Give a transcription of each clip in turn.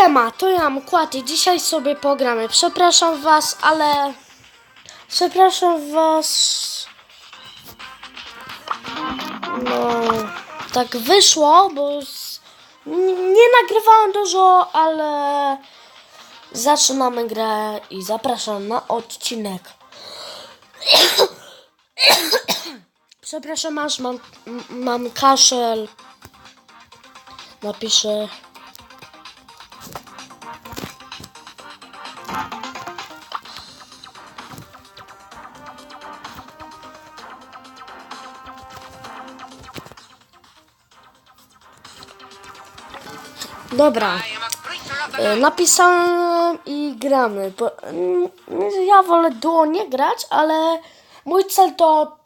Siema, to ja Mkład dzisiaj sobie pogramy. Przepraszam was, ale... Przepraszam was... No... Tak wyszło, bo... z- Nie nagrywałem dużo, ale... Zaczynamy grę i zapraszam na odcinek. Przepraszam, aż mam, mam kaszel. Napiszę... Dobra. E, Napisałem i gramy. Mm, ja wolę duo nie grać, ale mój cel to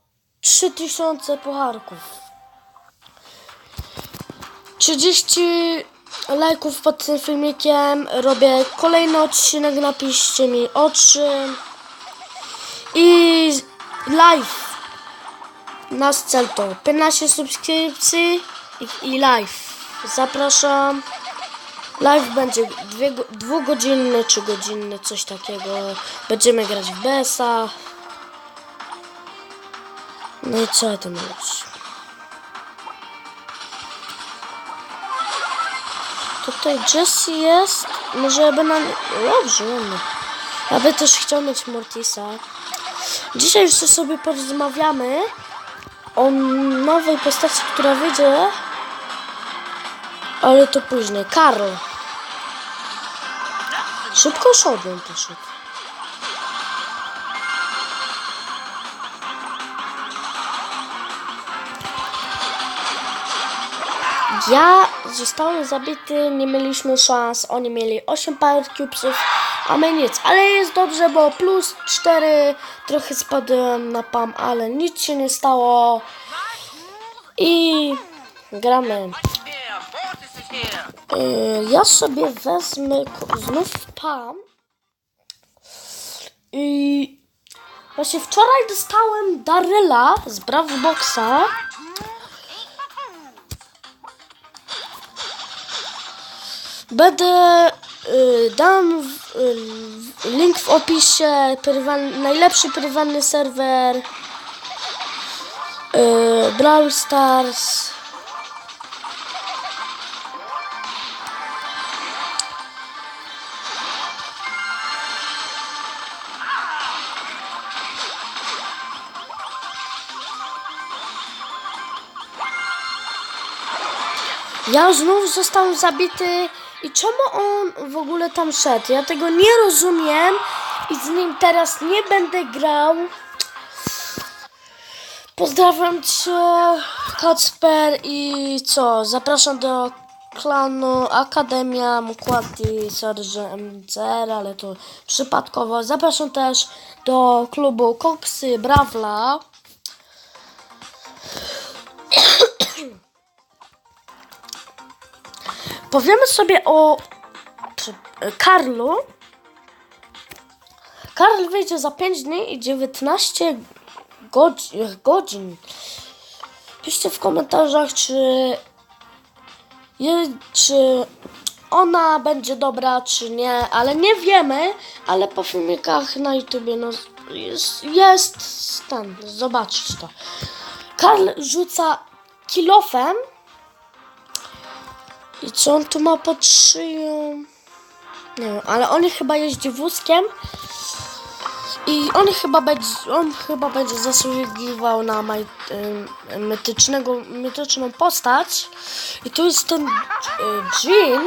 3000 pucharków. 30 lajków pod tym filmikiem. Robię kolejny odcinek. Napiszcie mi oczy. I live. Nasz cel to 15 subskrypcji i live. Zapraszam. Live będzie dwie, go- dwugodzinny, czy godzinny, coś takiego. Będziemy grać w BS-a. No i co ja mówić? Tutaj Jesse jest. Może by na... Dobrze, ładnie. Ja by też chciał mieć Mortisa. Dzisiaj jeszcze sobie porozmawiamy o nowej postaci, która wyjdzie. Ale to później. Karol. Szybko szedłem poszedł. Ja zostałem zabity, nie mieliśmy szans. Oni mieli 8 power cubesów, a my nic. Ale jest dobrze, bo plus 4. Trochę spadłem na pam, ale nic się nie stało. I gramy. Y, Ja sobie wezmę znów PAM. I właśnie wczoraj dostałem Daryla z Bravo Boxa. Będę y, dam w, y, link w opisie prywan, najlepszy prywatny serwer y, Brawl Stars. Ja znów zostałem zabity i czemu on w ogóle tam szedł? Ja tego nie rozumiem i z nim teraz nie będę grał. Pozdrawiam cię, Kacper i co? Zapraszam do klanu Akademia Mukłati Serge MCR, ale to przypadkowo. Zapraszam też do klubu Koksy Brawla. Powiemy sobie o prze- Karlu. Karl wyjdzie za 5 dni i 19 godzin. Piszcie w komentarzach, czy, czy ona będzie dobra, czy nie, ale nie wiemy, ale po filmikach na YouTubie no, jest, jest ten, zobaczyć to. Karl rzuca kilofem i co on tu ma pod szyją? Nie wiem, ale on chyba jeździ wózkiem. I on chyba będzie, on chyba będzie zasługiwał na maj, y, mitycznego, mityczną postać. I tu jest ten y, Jean.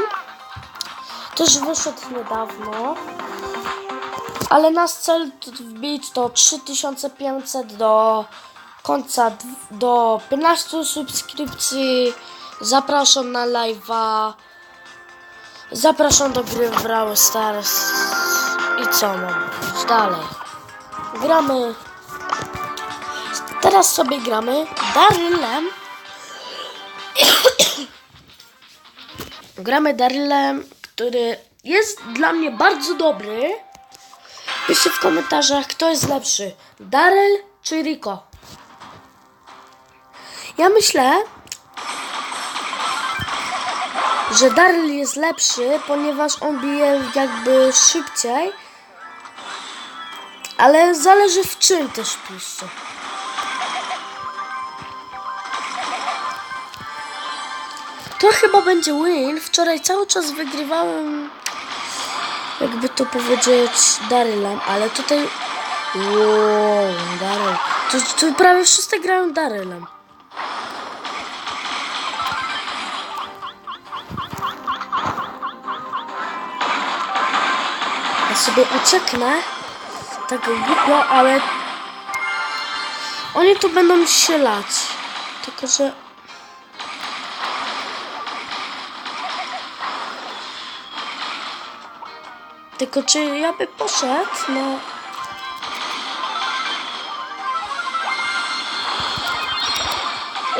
Też wyszedł niedawno. Ale nasz cel wbić to 3500 do końca, do 15 subskrypcji. Zapraszam na live'a. Zapraszam do gry w Brawl Stars. I co mam dalej? Gramy. Teraz sobie gramy Darylem. gramy Darylem, który jest dla mnie bardzo dobry. Piszcie w komentarzach, kto jest lepszy. Daryl czy Rico? Ja myślę, że Daryl jest lepszy, ponieważ on bije jakby szybciej. Ale zależy w czym też piszcie. To chyba będzie win. Wczoraj cały czas wygrywałem, jakby to powiedzieć, Darylem, ale tutaj... Wow, Daryl. Tu, tu prawie wszyscy grają Darylem. Sobie ucieknę. Tak głupio, ale... Oni tu będą się lać. Tylko, że... Tylko czy ja by poszedł na...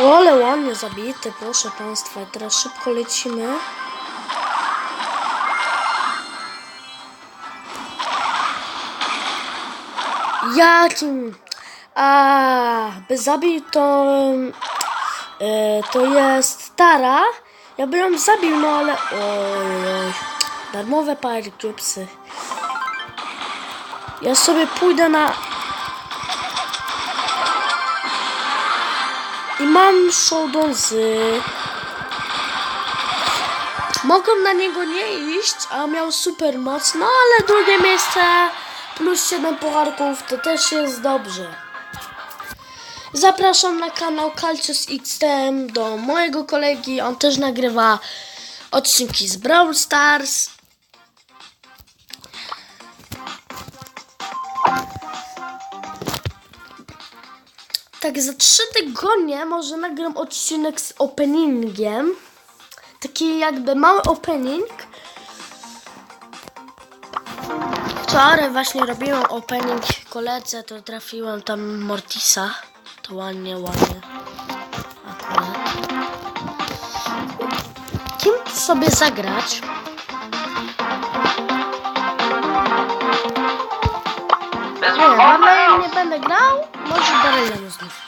O, ale ładnie zabity, proszę Państwa. Teraz szybko lecimy. Jakim? A, by zabił to... E, to jest Tara. Ja bym ją zabił, no ale... Oj, oj. Darmowe parkupsy. Ja sobie pójdę na... I mam showdonsy. Mogą na niego nie iść, a miał super moc, no ale drugie miejsce plus 7 pucharków to też jest dobrze. Zapraszam na kanał Calcius XTM do mojego kolegi, on też nagrywa odcinki z Brawl Stars. Tak, za trzy tygodnie może nagram odcinek z openingiem. Taki jakby mały opening. Wczoraj właśnie robiłem opening koledze, to trafiłem tam Mortisa. To ładnie, ładnie. Akurat. Kim sobie zagrać? Nie wiem, Marlejem nie będę grał, może Darylem znów.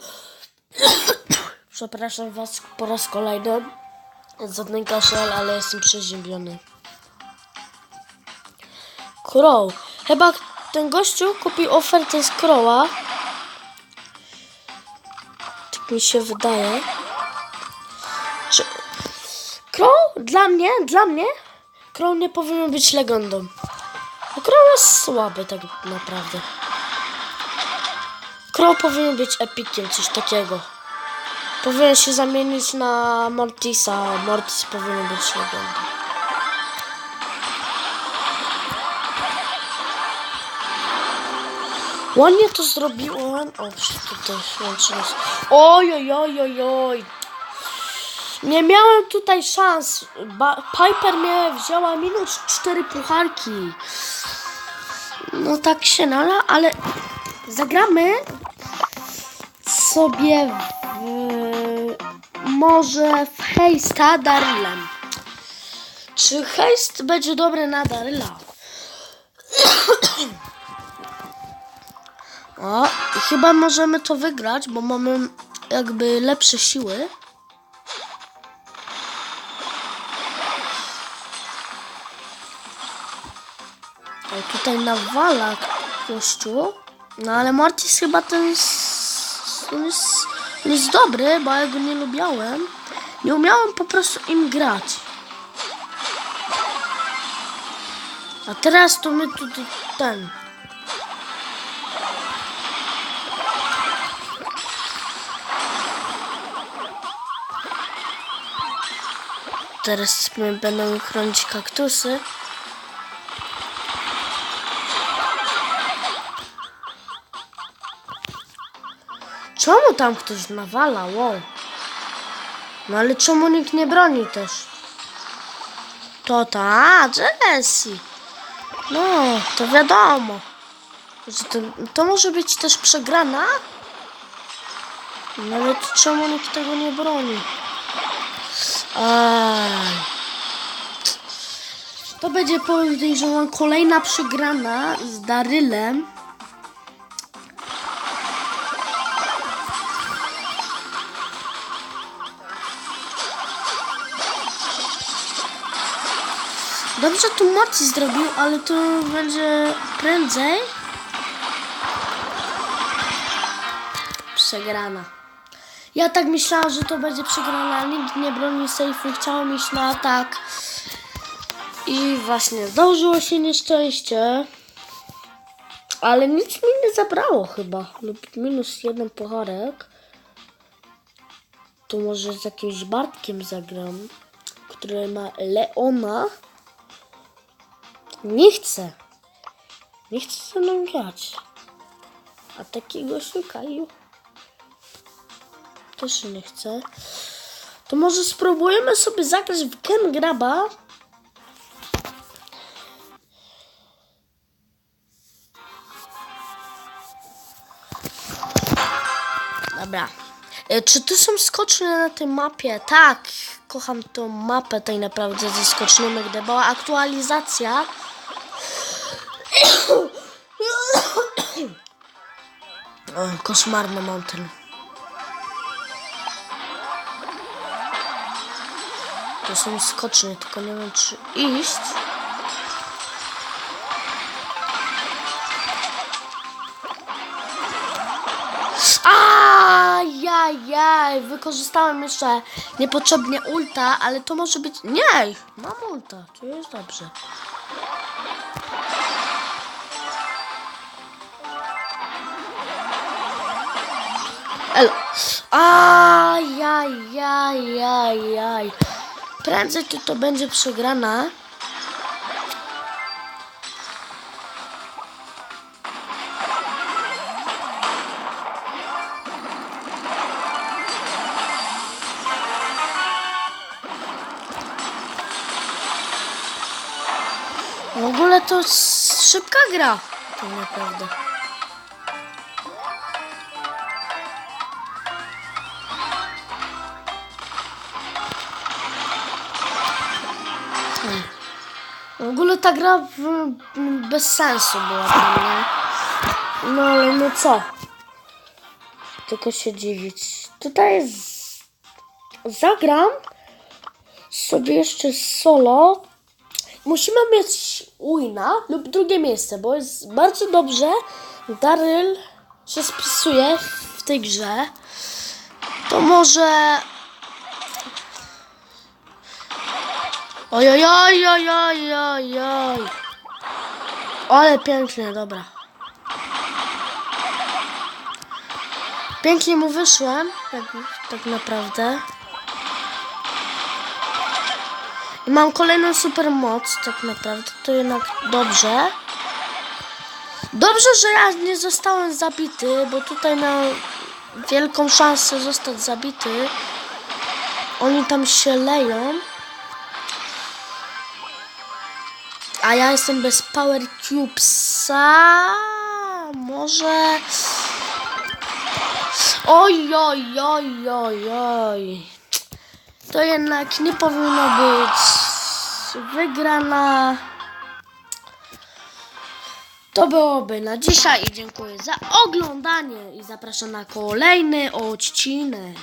Przepraszam was po raz kolejny za ten kaszel, ale jestem przeziębiony. Crow. Chyba ten gościu kupił ofertę z Crowa. Tak mi się wydaje. Czy... Crow? Dla mnie, dla mnie Crow nie powinien być legendą. A Crow jest słaby tak naprawdę. Crow powinien być epikiem, coś takiego. Powinien się zamienić na Mortisa. Mortis powinien być legendą. Ładnie to zrobiłem. O, tutaj łączymy. Oj, oj, oj, oj, oj. Nie miałem tutaj szans. Ba Piper mnie wzięła minut cztery pucharki. No tak się nala, ale zagramy sobie w, może w Heista Darylem. Czy Heist będzie dobry na Daryla? O, chyba możemy to wygrać, bo mamy jakby lepsze siły. O, tutaj nawala gościu. No ale Mortis chyba ten jest, jest, jest dobry, bo ja go nie lubiałem. Nie umiałem po prostu im grać. A teraz to my tu tu- ten. Teraz będą chronić kaktusy. Czemu tam ktoś nawala? Wow. No ale czemu nikt nie broni też? To ta, Jessie. No, to wiadomo. Że to, to może być też przegrana? No ale czemu nikt tego nie broni? Aj. To będzie podejrzewam kolejna przegrana z Darylem. Dobrze tu Morty zrobił, ale to będzie prędzej przegrana. Ja tak myślałam, że to będzie przegrana. Nikt nie broni sejfu, chciałem iść na atak. I właśnie zdarzyło się nieszczęście. Ale nic mi nie zabrało chyba. Lub minus jeden pucharek. Tu może z jakimś Bartkiem zagram, który ma Leona. Nie chcę. Nie chcę ze mną grać. A takiego szukają. Też nie chcę. To może spróbujemy sobie zagrać w Ken Graba. Dobra. E, Czy tu są skoczne na tej mapie? Tak, kocham tą mapę tak naprawdę ze skocznymi, gdy była aktualizacja. Koszmarny mountain. To są skoczne, tylko nie wiem czy iść. Ajajaj, wykorzystałem jeszcze niepotrzebnie ulta, ale to może być... Nie, mam ulta, to jest dobrze. Elo. Ajajajajaj. Prędzej to, to będzie przegrana. W ogóle to szybka gra. Tak naprawdę. W ogóle ta gra w, bez sensu była dla mnie. No ale no co? Tylko się dziwić. Tutaj jest... Zagram sobie jeszcze solo musimy mieć wina lub drugie miejsce, bo jest bardzo dobrze. Daryl się spisuje w tej grze. To może. Oj, oj, oj, oj, oj, oj, oj. Ale pięknie, dobra. Pięknie mu wyszłem, tak, tak naprawdę. I mam kolejną super moc, tak naprawdę. To jednak dobrze. Dobrze, że ja nie zostałem zabity, bo tutaj miałem wielką szansę zostać zabity. Oni tam się leją. A ja jestem bez Power Cubesa. Może. Oj, oj, oj, oj, oj to jednak nie powinno być wygrana. To byłoby na dzisiaj dziękuję za oglądanie i zapraszam na kolejny odcinek.